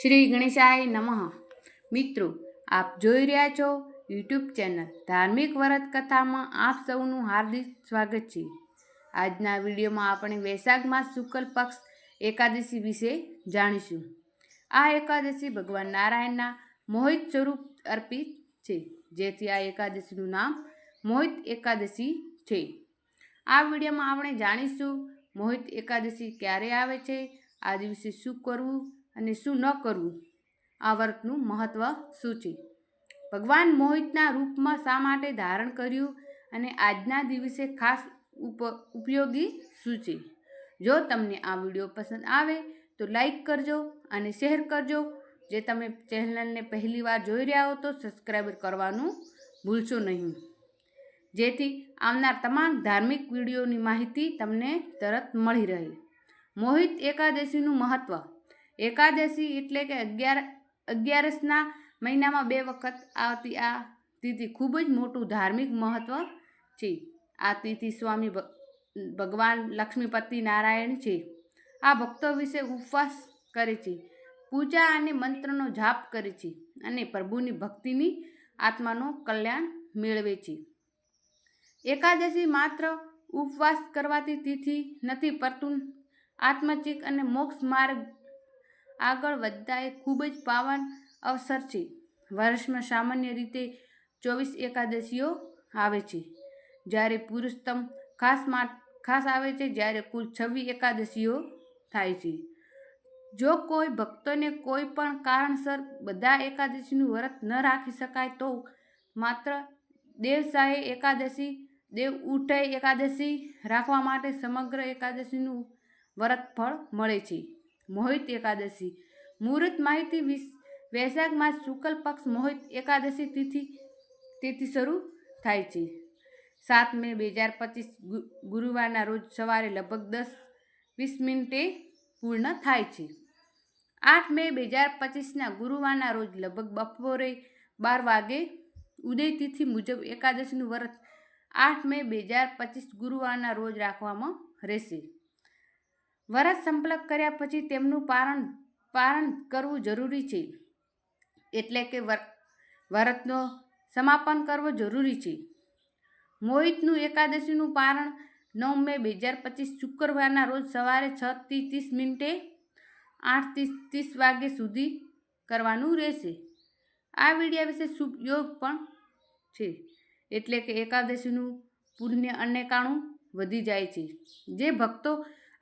શ્રી ગણેશાય નમઃ. મિત્રો, આપ જોઈ રહ્યા છો યુટ્યુબ ચેનલ ધાર્મિક વ્રત કથામાં આપ સૌનું હાર્દિક સ્વાગત છે. આજના વિડીયોમાં આપણે વૈશાખ માસ શુક્લ પક્ષ એકાદશી વિશે જાણીશું. આ એકાદશી ભગવાન નારાયણના મોહિત સ્વરૂપ અર્પિત છે, જેથી આ એકાદશીનું નામ મોહિત એકાદશી છે. આ વિડીયોમાં આપણે જાણીશું મોહિત એકાદશી ક્યારે આવે છે, આ દિવસે શું કરવું અને શું ન કરવું? આ વર્તનું મહત્ત્વ શું છે? ભગવાન મોહિતના રૂપમાં શા માટે ધારણ કર્યું અને આજના દિવસે ખાસ ઉપ, ઉપયોગી શું છે? જો તમને આ વીડિયો પસંદ આવે તો લાઈક કરજો અને શેર કરજો. જે તમે ચેનલને પહેલીવાર જોઈ રહ્યા હો તો સબસ્ક્રાઈબ કરવાનું ભૂલશો નહીં. જેથી આવનાર તમામ ધાર્મિક વિડીયોની માહિતી તમને તરત મળી રહે. મોહિત એકાદશીનું મહત્ત્વ એકાદશી એટલે કે અગિયાર, અગિયારસના મહિનામાં બે વખત આવતી આ તિથિ ખૂબ જ મોટું ધાર્મિક મહત્ત્વ છે. આ તિથિ સ્વામી ભગવાન લક્ષ્મીપતિ નારાયણ છે. આ ભક્તો વિશે ઉપવાસ કરે છે. પૂજા અને મંત્રનો જાપ કરે છે અને પ્રભુની ભક્તિની આત્માનું કલ્યાણ મેળવે છે. એકાદશી માત્ર ઉપવાસ કરવાથી તિથિ નથી, પરતું આત્મચિક અને મોક્ષ માર્ગ આગળ વધતા એ ખૂબ જ પાવન અવસર છે. વર્ષમાં સામાન્ય રીતે ચોવીસ એકાદશીઓ આવે છે. જ્યારે પુરુષોત્તમ ખાસ મા, ખાસ આવે છે જ્યારે કુલ છવ્વીસ એકાદશીઓ થાય છે. જો કોઈ ભક્તોને કોઈ પણ કારણસર બધા એકાદશીનું વ્રત ન રાખી શકાય તો માત્ર દેવસાહે એકાદશી, દેવ ઉઠે એકાદશી રાખવા માટે સમગ્ર એકાદશીનું વ્રત ફળ મળે છે. મોહિત એકાદશી. મુહૂર્ત માહિતી વીસ, વૈશાખ માસ શુક્લ પક્ષ મોહિત એકાદશી તિથિ તિથિ શરૂ થાય છે. સાત મે બે હજાર પચીસ ગુરુવારના રોજ સવારે લગભગ દસ વીસ મિનિટે પૂર્ણ થાય છે. આઠ મે બે હજાર પચીસના ગુરુવારના રોજ લગભગ બપોરે બાર વાગે ઉદય તિથિ મુજબ એકાદશીનું વ્રત આઠ મે બે હજાર પચીસ ગુરુવારના રોજ રાખવામાં રહેશે. વ્રત સંપલક કર્યા પછી તેમનું પારણ પારણ કરવું જરૂરી છે. એટલે કે વર, વ્રતનો સમાપન કરવો જરૂરી છે. મોહિતનું એકાદશીનું પારણ નવ મે બે હજાર પચીસ શુક્રવારના રોજ સવારે છ થી ત્રીસ મિનિટે આઠ ત્રીસ ત્રીસ વાગ્યા સુધી કરવાનું રહેશે. આ વિડીયા વિશે શુભ યોગ પણ છે. એટલે કે એકાદશીનું પુણ્ય અનેકાણું વધી જાય છે. જે ભક્તો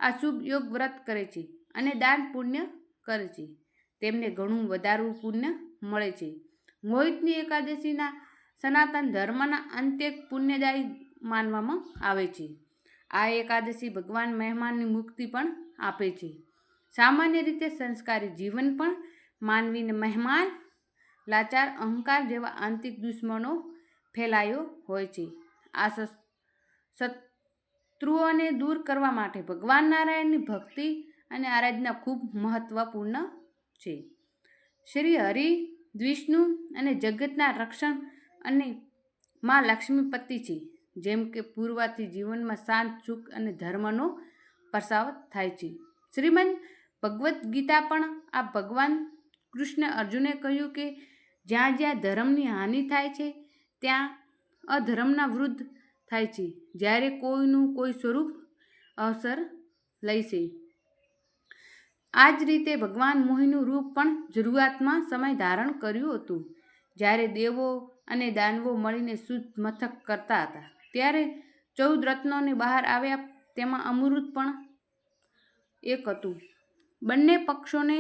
આ શુભ યોગ વ્રત કરે છે અને દાન પુણ્ય કરે છે. તેમને ઘણું વધારું પુણ્ય મળે છે. મોહિતની એકાદશીના સનાતન ધર્મના અંતે પુણ્યદાયી માનવામાં આવે છે. આ એકાદશી ભગવાન મહેમાનની મુક્તિ પણ આપે છે. સામાન્ય રીતે સંસ્કારી જીવન પણ માનવીને મહેમાન, લાચાર, અહંકાર જેવા આંતરિક દુશ્મનો ફેલાયો હોય છે. આ સસ- શત્રુઓને દૂર કરવા માટે ભગવાન નારાયણની ભક્તિ અને આરાધના ખૂબ મહત્વપૂર્ણ છે. શ્રી હરિ દ્વિષ્ણુ અને જગતના રક્ષણ અને મા લક્ષ્મીપતિ છે, જેમ કે પૂર્વથી જીવનમાં શાંત, સુખ અને ધર્મનો પ્રસાવ થાય છે. શ્રીમદ ભગવદ્ ગીતા પણ આ ભગવાન કૃષ્ણ અર્જુને કહ્યું કે જ્યાં જ્યાં ધર્મની હાનિ થાય છે, ત્યાં અધર્મના વૃદ્ધ થાય છે. જ્યારે કોઈનું કોઈ સ્વરૂપ અવસર લઈશે આ જ રીતે ભગવાન મોહિનું રૂપ પણ શરૂઆતમાં સમય ધારણ કર્યું હતું. જ્યારે દેવો અને દાનવો મળીને શુદ્ધ મથક કરતા હતા. ત્યારે ચૌદ રત્નોને બહાર આવ્યા તેમાં અમૃત પણ એક હતું. બંને પક્ષોને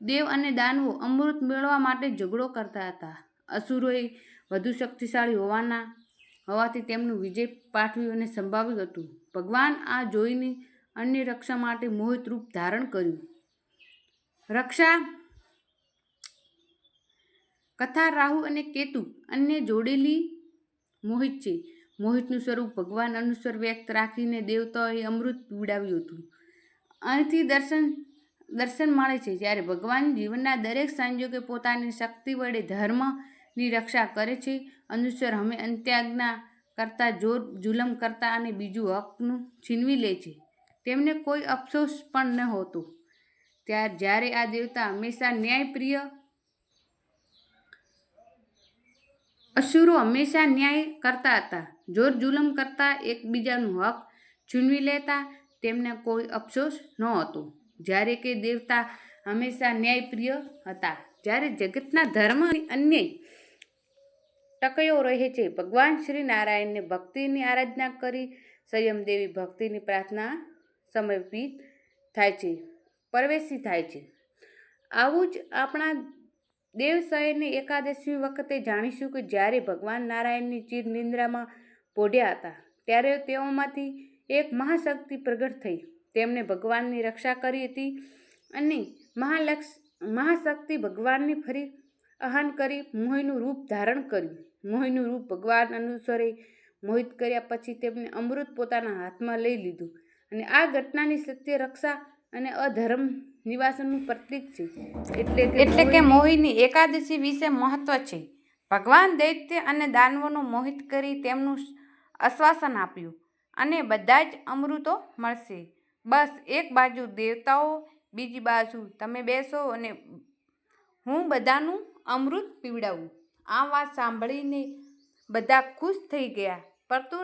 દેવ અને દાનવો અમૃત મેળવવા માટે ઝઘડો કરતા હતા. અસુરોએ વધુ શક્તિશાળી હોવાના હોવાથી તેમનું વિજય પાઠવ્યું અને સંભાવ્યું હતું. ભગવાન આ જોઈને અન્ય રક્ષા માટે મોહિત રૂપ ધારણ કર્યું. રક્ષા, કથા, રાહુ અને કેતુ અન્ય જોડેલી મોહિત છે. મોહિતનું સ્વરૂપ ભગવાન અનુસર વ્યક્ત રાખીને દેવતાઓએ અમૃત પીવડાવ્યું હતું. અહીંથી દર્શન દર્શન મળે છે જ્યારે ભગવાન જીવનના દરેક સંજોગે પોતાની શક્તિ વડે ધર્મની રક્ષા કરે છે. અનુસાર અમે અંત્યાજ્ઞા કરતા જોર જુલમ કરતા અને બીજું હકનું છીનવી લે છે. તેમને કોઈ અફસોસ પણ ન હોતો. ત્યાર જ્યારે આ દેવતા હંમેશા ન્યાયપ્રિય અસુરો હંમેશા ન્યાય કરતા હતા. જોર જુલમ કરતા એકબીજાનું હક છીનવી લેતા તેમને કોઈ અફસોસ ન હતો. જ્યારે કે દેવતા હંમેશા ન્યાયપ્રિય હતા. જ્યારે જગતના ધર્મ અને અન્યાય ટકયો રહે છે. ભગવાન શ્રી નારાયણને ભક્તિની આરાધના કરી સંયમદેવી ભક્તિની પ્રાર્થના સમર્પિત થાય છે, પ્રવેશી થાય છે. આવું જ આપણા દેવ શયનની એકાદશી વખતે જાણીશું કે જ્યારે ભગવાન નારાયણની ચીર નિંદ્રામાં પોઢ્યા હતા, ત્યારે તેઓમાંથી એક મહાશક્તિ પ્રગટ થઈ. તેમણે ભગવાનની રક્ષા કરી હતી અને મહાલક્ષ મહાશક્તિ ભગવાનની ફરી અહન કરી મોહીનું રૂપ ધારણ કર્યું. મોહીનું રૂપ ભગવાન અનુસરે મોહિત કર્યા પછી તેમને અમૃત પોતાના હાથમાં લઈ લીધું. અને આ ઘટનાની સત્ય રક્ષા અને અધર્મ નિવાસનનું પ્રતીક છે. એટલે એટલે કે મોહિની એકાદશી વિશે મહત્વ છે. ભગવાન દૈત્ય અને દાનવોનું મોહિત કરી તેમનું આશ્વાસન આપ્યું. અને બધા જ અમૃતો મળશે. બસ એક બાજુ દેવતાઓ બીજી બાજુ તમે બેસો અને હું બધાનું અમૃત પીવડાવું. આ વાત સાંભળીને બધા ખુશ થઈ ગયા. પરંતુ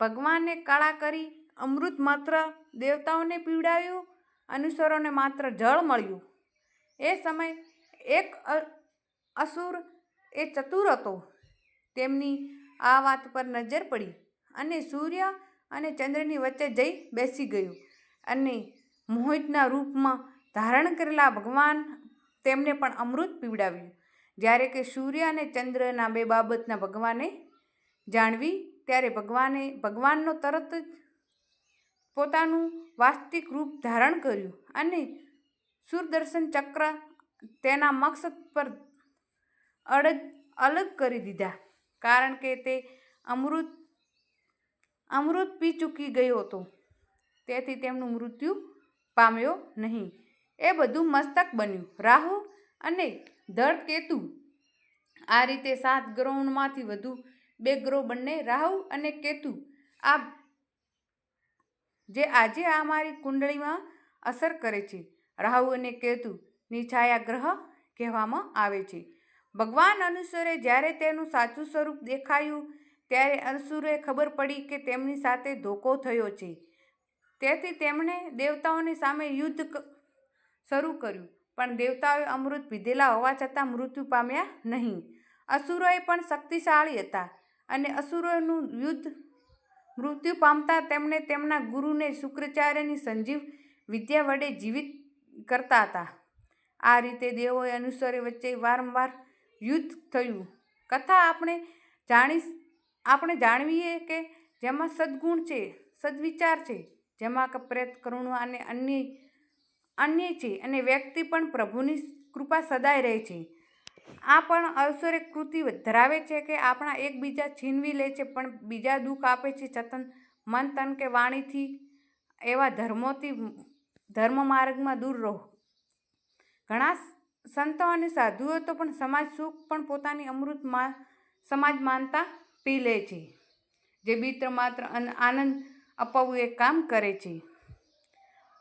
ભગવાને કળા કરી અમૃત માત્ર દેવતાઓને પીવડાવ્યું, અનુસરોને માત્ર જળ મળ્યું. એ સમય એક અસુર એ ચતુર હતો. તેમની આ વાત પર નજર પડી અને સૂર્ય અને ચંદ્રની વચ્ચે જઈ બેસી ગયું અને મોહિતના રૂપમાં ધારણ કરેલા ભગવાન તેમને પણ અમૃત પીવડાવ્યું. જ્યારે કે સૂર્ય અને ચંદ્રના બે બાબતના ભગવાને જાણવી, ત્યારે ભગવાને, ભગવાનનો તરત જ પોતાનું વાસ્તવિક રૂપ ધારણ કર્યું અને સુરદર્શન ચક્ર તેના મકસદ પર અડગ, અલગ કરી દીધા. કારણ કે તે અમૃત અમૃત પી ચૂકી ગયો હતો. તેથી તેમનું મૃત્યુ પામ્યો નહીં. એ બધું મસ્તક બન્યું. રાહુ અને ધડ કેતુ. આ રીતે સાત ગ્રહોમાંથી વધુ બે ગ્રહો બંને રાહુ અને કેતુ. આ જે આજે આ મારી કુંડળીમાં અસર કરે છે. રાહુ અને કેતુ નિછાયા ગ્રહ કહેવામાં આવે છે. ભગવાન અનુસરે જ્યારે તેનું સાચું સ્વરૂપ દેખાયું, ત્યારે અનુસુરે ખબર પડી કે તેમની સાથે ધોકો થયો છે. તેથી તેમણે દેવતાઓની સામે યુદ્ધ શરૂ કર્યું. પણ દેવતાઓએ અમૃત પીધેલા હોવા છતાં મૃત્યુ પામ્યા નહીં. અસુરોએ પણ શક્તિશાળી હતા અને અસુરોનું યુદ્ધ મૃત્યુ પામતા તેમણે તેમના ગુરુને શુક્રાચાર્યની સંજીવ વિદ્યા વડે જીવિત કરતા હતા. આ રીતે દેવોએ અનુસરે વચ્ચે વારંવાર યુદ્ધ થયું. કથા આપણે જાણી આપણે જાણવીએ કે જેમાં સદ્ગુણ છે, સદવિચાર છે, જેમાં કે પ્રેત કરુણા અને અન્ય અન્ય છે અને વ્યક્તિ પણ પ્રભુની કૃપા સદાય રહે છે. આ પણ અવસરે કૃતિ ધરાવે છે કે આપણા એકબીજા છીનવી લે છે, પણ બીજા દુઃખ આપે છે છતાં મન તન કે વાણીથી એવા ધર્મોથી ધર્મ માર્ગમાં દૂર રહો. ઘણા સંતો અને સાધુઓ તો પણ સમાજ સુખ પણ પોતાની અમૃતમાં સમાજ માનતા પી લે છે, જે મિત્ર માત્ર આનંદ અપાવવું એ કામ કરે છે.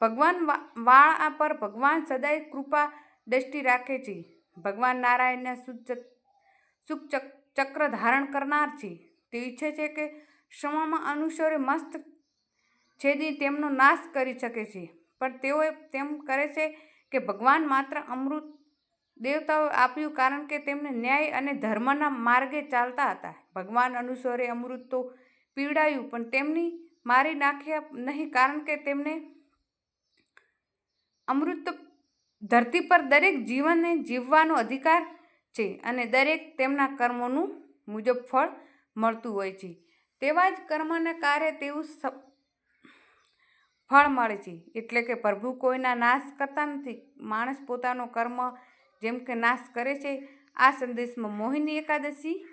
ભગવાન વાળા પર ભગવાન સદાય કૃપા દ્રષ્ટિ રાખે છે. ભગવાન નારાયણના સુખ ચક- ચક્ર ધારણ કરનાર છે. તે ઈચ્છે છે કે ક્ષમામાં અનુસરે મસ્ત છેદી તેમનો નાશ કરી શકે છે. પણ તેઓએ તેમ કરે છે કે ભગવાન માત્ર અમૃત દેવતાઓ આપ્યું કારણ કે તેમને ન્યાય અને ધર્મના માર્ગે ચાલતા હતા. ભગવાન અનુસરે અમૃત તો પીવડાયું, પણ તેમની મારી નાખ્યા નહીં કારણ કે તેમને અમૃત ધરતી પર દરેક જીવનને જીવવાનો અધિકાર છે અને દરેક તેમના કર્મોનું મુજબ ફળ મળતું હોય છે. તેવા જ કર્મના કાર્ય તેવું ફળ મળે છે. એટલે કે પ્રભુ કોઈના નાશ કરતા નથી. માણસ પોતાનો કર્મ જેમ કે નાશ કરે છે, આ સંદેશમાં મોહિની એકાદશી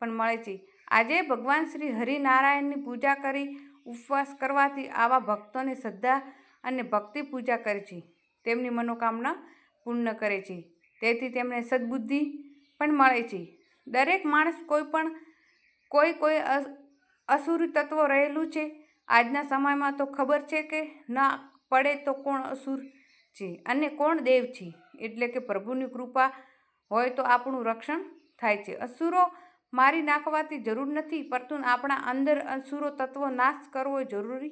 પણ મળે છે. આજે ભગવાન શ્રી હરિનારાયણની પૂજા કરી ઉપવાસ કરવાથી આવા ભક્તોને શ્રદ્ધા અને ભક્તિ પૂજા કરે છે. તેમની મનોકામના પૂર્ણ કરે છે. તેથી તેમને સદબુદ્ધિ પણ મળે છે. દરેક માણસ કોઈ પણ, કોઈ કોઈ અસુરી તત્વ રહેલું છે. આજના સમયમાં તો ખબર છે કે ના પડે તો કોણ અસુર છે અને કોણ દેવ છે. એટલે કે પ્રભુની કૃપા હોય તો આપણું રક્ષણ થાય છે. અસુરો મારી નાખવાથી જરૂર નથી, પરંતુ આપણા અંદર અસુરો તત્વો નાશ કરવો જરૂરી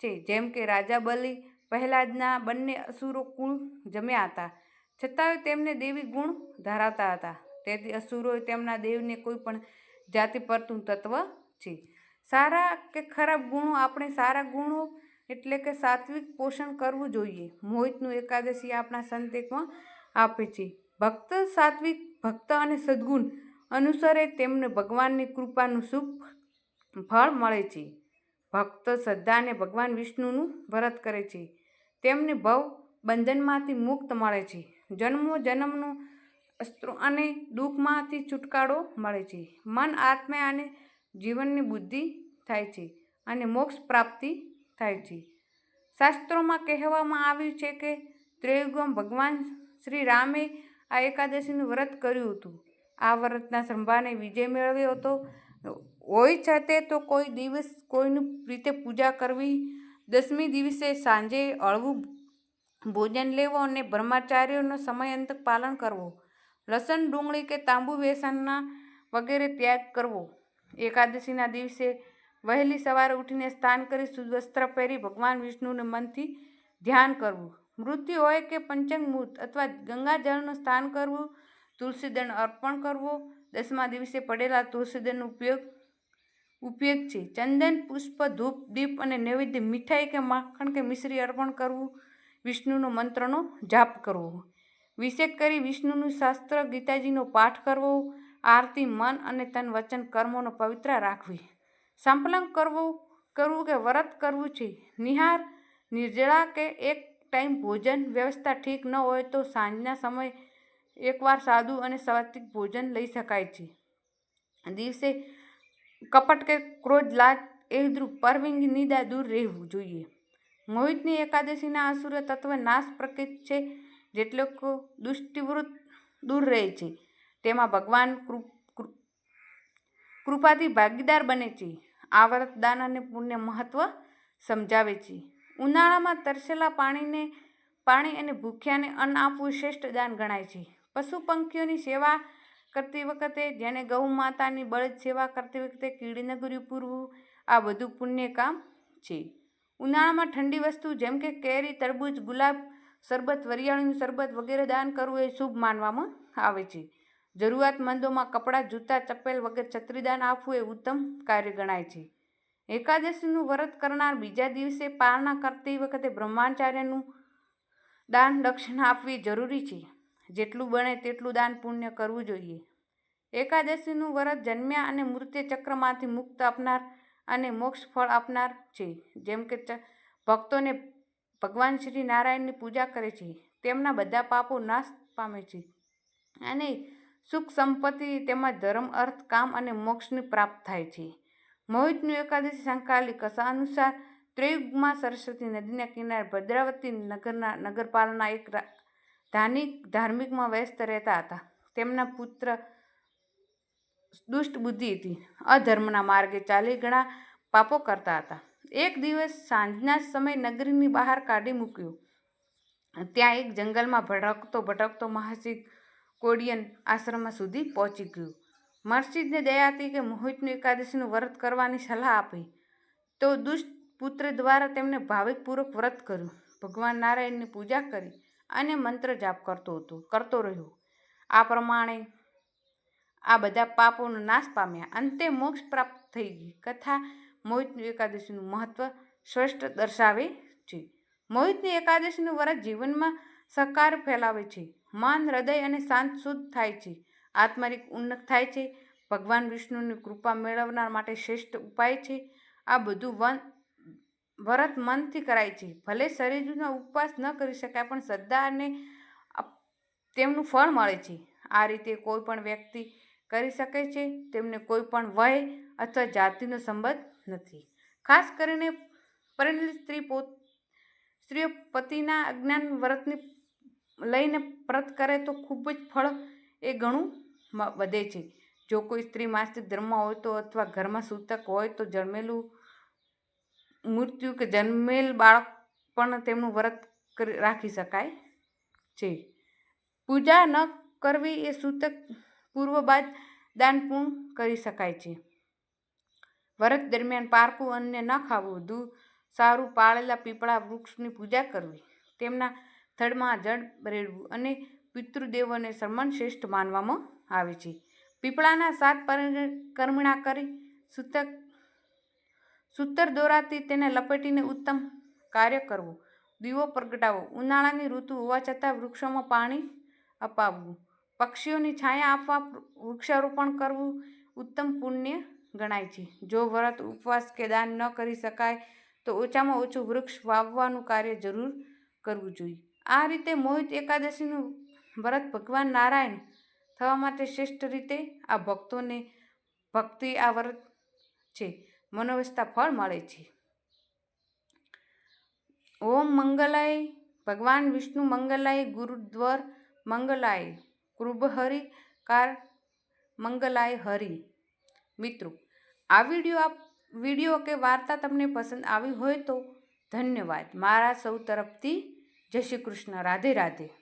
છે. જેમ કે રાજા બલિ પહેલાદના બંને અસુરો કુળ જમ્યા હતા. છતાંય તેમને દેવી ગુણ ધરાવતા હતા. તેથી અસુરોએ તેમના દેવને કોઈ પણ જાતિ પરતું તત્વ છે. સારા કે ખરાબ ગુણો? આપણે સારા ગુણો એટલે કે સાત્વિક પોષણ કરવું જોઈએ. મોહિતનું એકાદશી આપણા સંતેકમાં આપે છે. ભક્ત સાત્વિક, ભક્ત અને સદ્ગુણ અનુસરે તેમને ભગવાનની કૃપાનું શુભ ફળ મળે છે. ભક્ત શ્રદ્ધાને ભગવાન વિષ્ણુનું વ્રત કરે છે. તેમને ભવ બંધનમાંથી મુક્ત મળે છે. જન્મો જન્મનું અસ્ત્રો અને દુઃખમાંથી છુટકારો મળે છે. મન આત્મા અને જીવનની બુદ્ધિ થાય છે અને મોક્ષ પ્રાપ્તિ થાય છે. શાસ્ત્રોમાં કહેવામાં આવ્યું છે કે ત્રેયુગમ ભગવાન શ્રી રામે આ એકાદશીનું વ્રત કર્યું હતું. આ વ્રતના સંભાને વિજય મેળવ્યો હતો. હોય છતાં તો કોઈ દિવસ કોઈની રીતે પૂજા કરવી દસમી દિવસે સાંજે અળવું ભોજન લેવો અને બ્રહ્મચાર્યનો સમયાંતક પાલન કરવો. લસણ, ડુંગળી કે તાંબુ વેસનના વગેરે ત્યાગ કરવો. એકાદશીના દિવસે વહેલી સવારે ઉઠીને સ્નાન કરી શુદ્ધ વસ્ત્ર પહેરી ભગવાન વિષ્ણુને મનથી ધ્યાન કરવું. મૃત્યુ હોય કે પંચમૃત અથવા ગંગાજળનું સ્નાન કરવું તુલસીદળ અર્પણ કરવો. દસમા દિવસે પડેલા તુલસીદળનો ઉપયોગ ઉપયોગ છે. ચંદન, પુષ્પ, ધૂપ, દીપ અને નૈવેદ્ય મીઠાઈ કે માખણ કે મિશ્રી અર્પણ કરવું, વિષ્ણુનો મંત્રનો જાપ કરવો. વિશેષ કરી વિષ્ણુનું શાસ્ત્ર, ગીતાજીનો પાઠ કરવો, આરતી, મન અને તન વચન કર્મોનો પવિત્ર રાખવી. સંપલન કરવું કરવું કે વ્રત કરવું છે. નિહાર, નિર્જળા કે એક ટાઈમ ભોજન વ્યવસ્થા ઠીક ન હોય તો સાંજના સમય એકવાર સાદું અને સાત્વિક ભોજન લઈ શકાય છે. દિવસે કપટ કે ક્રોધ લાજ એદ્રુપ પરવિંગ નિદા દૂર રહેવું જોઈએ. મોહિતની એકાદશીના અસુર તત્વ નાશ પ્રકૃત છે જેટલો દુષ્ટિવૃત્ત દૂર રહે છે. તેમાં ભગવાન કૃપાથી ભાગીદાર બને છે. આ વ્રત દાન અને પુણ્ય મહત્વ સમજાવે છે. ઉનાળામાં તરસેલા પાણીને, પાણી અને ભૂખ્યાને અન્ન આપવું શ્રેષ્ઠ દાન ગણાય છે. પશુ પંખીઓની સેવા કરતી વખતે જેને ગૌ માતાની બળદ સેવા કરતી વખતે કીડીને ગુર્યું પૂરવું, આ બધું પુણ્ય કામ છે. ઉનાળામાં ઠંડી વસ્તુ જેમ કે કેરી, તરબૂચ, ગુલાબ શરબત, વરિયાળીનું શરબત વગેરે દાન કરવું એ શુભ માનવામાં આવે છે. જરૂરિયાતમંદોમાં કપડાં, જૂતા, ચપ્પલ વગેરે છત્રીદાન આપવું એ ઉત્તમ કાર્ય ગણાય છે. એકાદશીનું વ્રત કરનાર બીજા દિવસે પારણા કરતી વખતે બ્રહ્માચાર્યનું દાન દક્ષિણા આપવી જરૂરી છે. જેટલું બને તેટલું દાન પુણ્ય કરવું જોઈએ. એકાદશીનું વ્રત જન્મ્યા અને મૃત્યુ ચક્રમાંથી મુક્ત આપનાર અને મોક્ષ ફળ આપનાર છે. જેમ કે ભક્તોને ભગવાન શ્રી નારાયણની પૂજા કરે છે. તેમના બધા પાપો નાશ પામે છે અને સુખ સંપત્તિ તેમાં ધર્મ, અર્થ, કામ અને મોક્ષની પ્રાપ્ત થાય છે. મોહિતનું એકાદશી સંકાલી કસા અનુસાર ત્રિયુગમાં સરસ્વતી નદીના કિનારે ભદ્રાવતી નગરના, નગરપાલના એક ધાર્મિક, ધાર્મિકમાં વ્યસ્ત રહેતા હતા. તેમના પુત્ર દુષ્ટ બુદ્ધિ હતી. અધર્મના માર્ગે ચાલી ઘણા પાપો કરતા હતા. એક દિવસ સાંજના સમય નગરીની બહાર કાઢી મૂક્યું. ત્યાં એક જંગલમાં ભટકતો ભટકતો મહર્ષિ કોડિયન આશ્રમ સુધી પહોંચી ગયું. મહર્ષિને દયા હતી કે મોહિતનું એકાદશીનું વ્રત કરવાની સલાહ આપી. તો દુષ્ટ પુત્ર દ્વારા તેમને ભાવિકપૂર્વક વ્રત કર્યું. ભગવાન નારાયણની પૂજા કરી. અને મંત્ર જાપ કરતો હતો, કરતો રહ્યો. આ પ્રમાણે આ બધા પાપોનો નાશ પામ્યા. અંતે મોક્ષ પ્રાપ્ત થઈ ગઈ. કથા મોહિતની એકાદશીનું મહત્વ શ્રેષ્ઠ દર્શાવે છે. મોહિતની એકાદશીનું વ્રત જીવનમાં સહકાર ફેલાવે છે. મન, હૃદય અને શાંત શુદ્ધ થાય છે. આત્મરિક ઉન્નત થાય છે. ભગવાન વિષ્ણુની કૃપા મેળવનાર માટે શ્રેષ્ઠ ઉપાય છે. આ બધું વન વ્રત મનથી કરાય છે. ભલે શરીરનો ઉપવાસ ન કરી શકાય, પણ શ્રદ્ધા અને તેમનું ફળ મળે છે. આ રીતે કોઈ પણ વ્યક્તિ કરી શકે છે, તેમને કોઈ પણ વય અથવા જાતિનો સંબંધ નથી. ખાસ કરીને પરિણિત સ્ત્રી પોત, સ્ત્રીઓ પતિના અજ્ઞાન વ્રતને લઈને વ્રત કરે તો ખૂબ જ ફળ એ ઘણું વધે છે. જો કોઈ સ્ત્રી માસિક ધર્મ હોય તો અથવા ઘરમાં સૂતક હોય તો જન્મેલું મૃત્યુ કે જન્મેલ બાળક પણ તેમનું વ્રત કરી રાખી શકાય છે. પૂજા ન કરવી એ સૂતક પૂર્વ બાદ દાન કરી શકાય છે. વ્રત દરમિયાન પારકું અન્ય ન ખાવું, દૂધ, સારું પાળેલા પીપળા વૃક્ષની પૂજા કરવી, તેમના થડમાં જળ રેડવું અને પિતૃદેવોને સન્માન શ્રેષ્ઠ માનવામાં આવે છે. પીપળાના સાત પરિક્રમણા કરી સૂતક સૂતર દોરાથી તેને લપેટીને ઉત્તમ કાર્ય કરવું. દીવો પ્રગટાવો. ઉનાળાની ઋતુ હોવા છતાં વૃક્ષોમાં પાણી અપાવવું. પક્ષીઓની છાયા આપવા વૃક્ષારોપણ કરવું ઉત્તમ પુણ્ય ગણાય છે. જો વ્રત, ઉપવાસ કે દાન ન કરી શકાય, તો ઓછામાં ઓછું વૃક્ષ વાવવાનું કાર્ય જરૂર કરવું જોઈએ. આ રીતે મોહિત એકાદશીનું વ્રત ભગવાન નારાયણ થવા માટે શ્રેષ્ઠ રીતે આ ભક્તોને ભક્તિ આ વ્રત છે. મનોવસ્થા ફળ મળે છે. ઓમ મંગલાય, ભગવાન વિષ્ણુ મંગલાય, ગુરુદ્વર મંગલાય કૃભહરિકાર મંગલાય હરિ. મિત્રો, આ વીડિયો આપ, વીડિયો કે વાર્તા તમને પસંદ આવી હોય તો ધન્યવાદ. મારા સૌ તરફથી જય શ્રી કૃષ્ણ. રાધે રાધે.